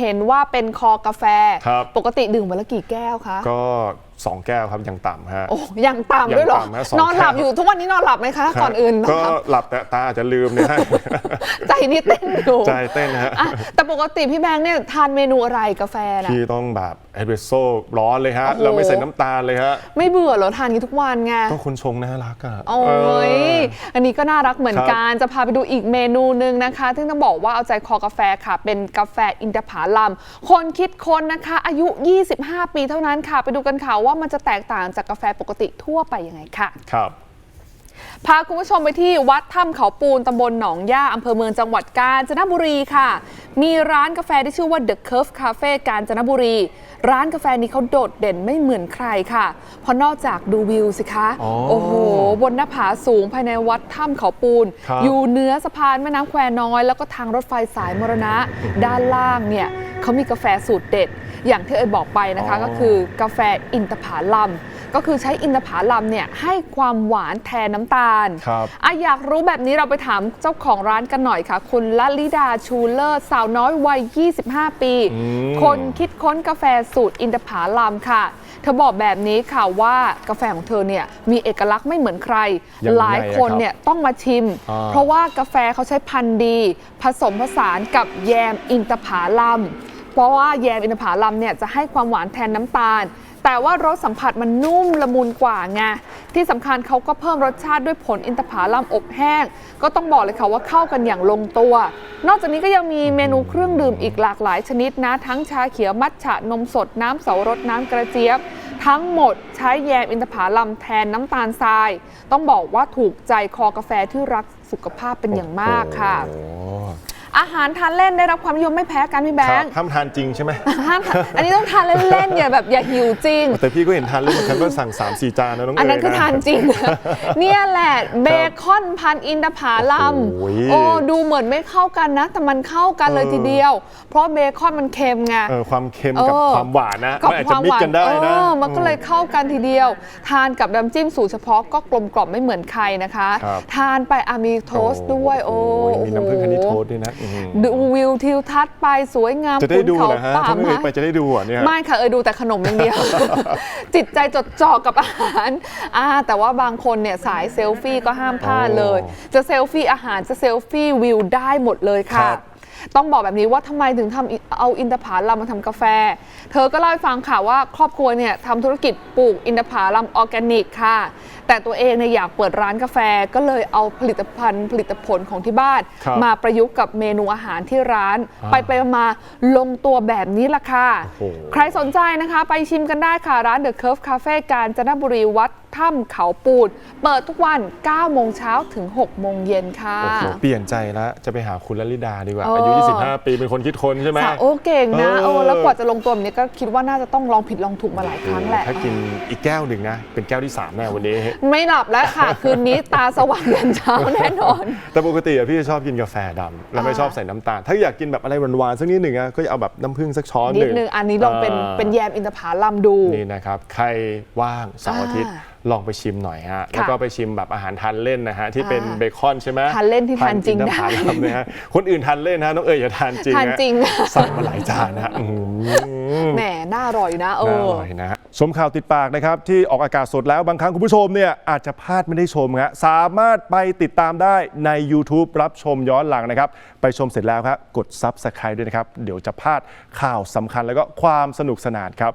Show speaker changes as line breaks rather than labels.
เห็นว่าเป็นคอกาแฟ
ครับ
ปกติดื่มวันละกี่แก้วคะ
ก็2 แก้วครับอย่างต่ำฮะ
โอ้ยังต่ำด้วยเหรอ
ยังต่ำฮะสอง
นอนหลับ
แก้ว
อยู่ทุกวันนี้นอนหลับไหมคะ
ครับ
ก่อนอื่น
ก็
นะครับ
หลับแต่ตาอาจจะลืมเนี่ยฮะ
ใจนี่เต้นอยู่
ใจเต้นฮะ
อะแต่ปกติพี่แบงค์เนี่ยทานเมนูอะไรกาแฟนะ
พี่ต้องแบบเอสเปรสโซ่ร้อนเลยฮะ
โอ้โห
เราไม่ใส่น้ำตาลเลยฮะ
ไม่เบื่อเหรอทานนี้ทุกวันไง
ก็คนชงน่ารักอะ
โอ้
เออ
ยอันนี้ก็น่ารักเหมือนกัน จะพาไปดูอีกเมนูหนึ่งนะคะ ซึ่งต้องบอกว่าเอาใจคอกาแฟค่ะ เป็นกาแฟอินทผลัม คนคิดค้นนะคะ อายุ 25 ปีเท่านั้นค่ะ ไปดูกันค่ะว่ามันจะแตกต่างจากกาแฟปกติทั่วไปยังไงค่ะ
ครับ
พาคุณผู้ชมไปที่วัดถ้ำเขาปูนตำบลหนองย่าอำเภอเมืองจังหวัดกาญจนบุรีค่ะ มีร้านกาแฟที่ชื่อว่า The Curve Cafe กาญจนบุรี ร้านกาแฟนี้เขาโดดเด่นไม่เหมือนใครค่ะ เพราะนอกจากดูวิวสิคะ
อ๋อ
โอ้โห บนหน้าผาสูงภายในวัดถ้ำเขาปูน
ครับ
อยู่เหนือสะพานแม่น้ำแควน้อย แล้วก็ทางรถไฟสายมรณะ ด้านล่างเนี่ยเขามีกาแฟสูตรเด็ด อย่างที่เอ่ยบอกไปนะคะ
อ๋อ
ก็คือกาแฟอินทผลัม ก็คือใช้อินทผลัมเนี่ยให้ความหวานแทนน้ำตาล
ครับ
อะอยากรู้แบบนี้เราไปถามเจ้าของร้านกันหน่อยค่ะ คุณละลิดาชูเลอร์สาวน้อยวัย 25 ปี
อืม
คนคิดค้นกาแฟสูตรอินทผลัมค่ะ เธอบอกแบบนี้ค่ะว่ากาแฟของเธอเนี่ยมีเอกลักษณ์ไม่เหมือนใคร
ยังไง
หลายคน
อะครับ
เนี่ยต้องมาชิม
อ่า
เพราะว่ากาแฟเขาใช้พันธุ์ดี ผสมผสานกับแยมอินทผลัม เพราะว่าแยมอินทผลัมเนี่ยจะให้ความหวานแทนน้ำตาล แต่ว่ารสสัมผัสมันนุ่มละมุนกว่าไงที่สำคัญเขาก็เพิ่มรสชาติด้วยผลอินทผลัมอบแห้ง ก็ต้องบอกเลยค่ะว่าเข้ากันอย่างลงตัว นอกจากนี้ก็ยังมีเมนูเครื่องดื่มอีกหลากหลายชนิดนะ ทั้งชาเขียวมัทฉะนมสดน้ำเสารสน้ำกระเจี๊ยบทั้งหมดใช้แยมอินทผลัมแทนน้ำตาลทราย ต้องบอกว่าถูกใจคอกาแฟที่รักสุขภาพเป็นอย่างมากค่ะ
อ้โห
อาหารทานเล่นได้รับความนิยมไม่แพ้กันพี่แบ
ครับ
งค์
ห้ามทานจริงใช่ไหม
ห้ามทานอันนี้ต้องทานเล่นๆอย่าแบบอย่าหิวจริง
แต่พี่ก็เห็นทานเล่นเหมือนกันก็สั่ง3ามสี่จานนะน้องเอ๋ย
อันนั้นคือทานจริง เนี่ยแหละเบคอนพันอินทผลัม
โอ้โห
โอ้ดูเหมือนไม่เข้ากันนะ แต่มันเข้ากันเลย
เออ
ทีเดียว เพราะเบคอนมันเค็มไง
เออความเค็มกับ
เออ
ความหวานนะ
กับ
มันอาจ
ค
จะ
วาม
มิ
ห
ก
วาน
กันได้นะ
เออมันก็เลยเข้ากันทีเดียว ทานกับน้ำจิ้มสูตรเฉพาะก็กลมกล่อมไม่เหมือนใครนะคะ
ครับ
ทานไปอะมีโทสต์ด้วยโอ้
มีน้ำผึ้งฮันนี่โทสต์ด้วยนะอื้อหือ
ดูวิวทิวทัศน์ไปสวยงาม
จะได้ดู
ขุน
นะฮะ
เขาป่า
ถ้าไม่เคย
ไม้
ไปจะได้ดูอะเนี่ย
ไม่ค่ะเออดูแต่ขนมอย่างเดียว จิตใจจดจ่อกับอาหารอ่าแต่ว่าบางคนเนี่ยสายเซลฟี่ก็ห้ามพลาดเลย
อ๋อ
จะเซลฟี่อาหารจะเซลฟี่วิวได้หมดเลยค่ะ
ครับ
ต้องบอกแบบนี้ว่าทำไมถึงทำเอาอินทผลัมมาทำกาแฟ เธอก็เล่าให้ฟังค่ะว่าครอบครัวเนี่ยทำธุรกิจปลูกอินทผลัมออร์แกนิกค่ะ แต่ตัวเองเนี่ยอยากเปิดร้านกาแฟก็เลยเอาผลิตภัณฑ์ผลิตผลของที่บ้าน
ครับ
มาประยุกต์กับเมนูอาหารที่ร้าน
อ่า
ไปไปๆมาๆลงตัวแบบนี้ละค่ะ
โอ้โห
ใครสนใจนะคะ ไปชิมกันได้ค่ะ ร้าน The Curve Cafe กาญจนบุรีวัด ถ้ำเขาปูนเปิดทุกวัน 9 โมงเช้าถึง 6 โมงเย็นค่ะ
โอ้โหเปลี่ยนใจแล้วจะไปหาคุณลลิดาดีกว่า
เอออ
อายุ 25 ปีเป็นคนคิดคนใช่ไหม
สาวโอ้เก่งนะ
เออ
โอ้แล้วกว่าจะลงตัวแบบนี้ก็คิดว่าน่าจะต้องลองผิดลองถูกมาหลายครั้งแหละ
ถ้ากินอีกแก้วหนึ่งนะ เป็นแก้วที่ 3 แน่วันนี้
ไม่หลับแล้วค่ะ คืนนี้ตาสว่างยันเช้าแน่นอน
แต่ปกติอะพี่จะชอบกินกาแฟดำแล้วไม่
อ่า
ชอบใส่น้ำตาล ถ้าอยากกินแบบอะไรหวานๆสักนิดหนึ่งอะก็จะเอาแบบน้ำผึ้งสักช้อนห
นิด
นึ่ง
นึงอันนี้ลองเป็นาเป็นแยมอินทผลัมดู
นี่นะครับ ใครว่างเสาร์อาทิตย์
อ่า
ลองไปชิมหน่อยฮะ แล้วก็ไปชิมแบบอาหารทานเล่นนะฮะที่เป็น
อ่า
เบคอนใช่ไหม
ทานเล่นที่ทานจริง
พั
ได้
อินทผลัมนะฮะคนอื่นทานเล่นนะน้องเอ๋ยอย่าทานจริง
ทาน
นะ
จริง
สั่งมาหลายจานนะฮะอื้อหือ
แหมน่าอร่อยนะเอ
น่า
อ
อร่อยนะฮะชมข่าวติดปากนะครับที่ออกอากาศสดแล้วบางครั้งคุณผู้ชมเนี่ยอาจจะพลาดไม่ได้ชมฮะสามารถไปติดตามได้ใน YouTube รับชมย้อนหลังนะครับ ไปชมเสร็จแล้วครับกด Subscribe ด้วยนะครับ เดี๋ยวจะพลาดข่าวสำคัญแล้วก็ความสนุกสนานครับ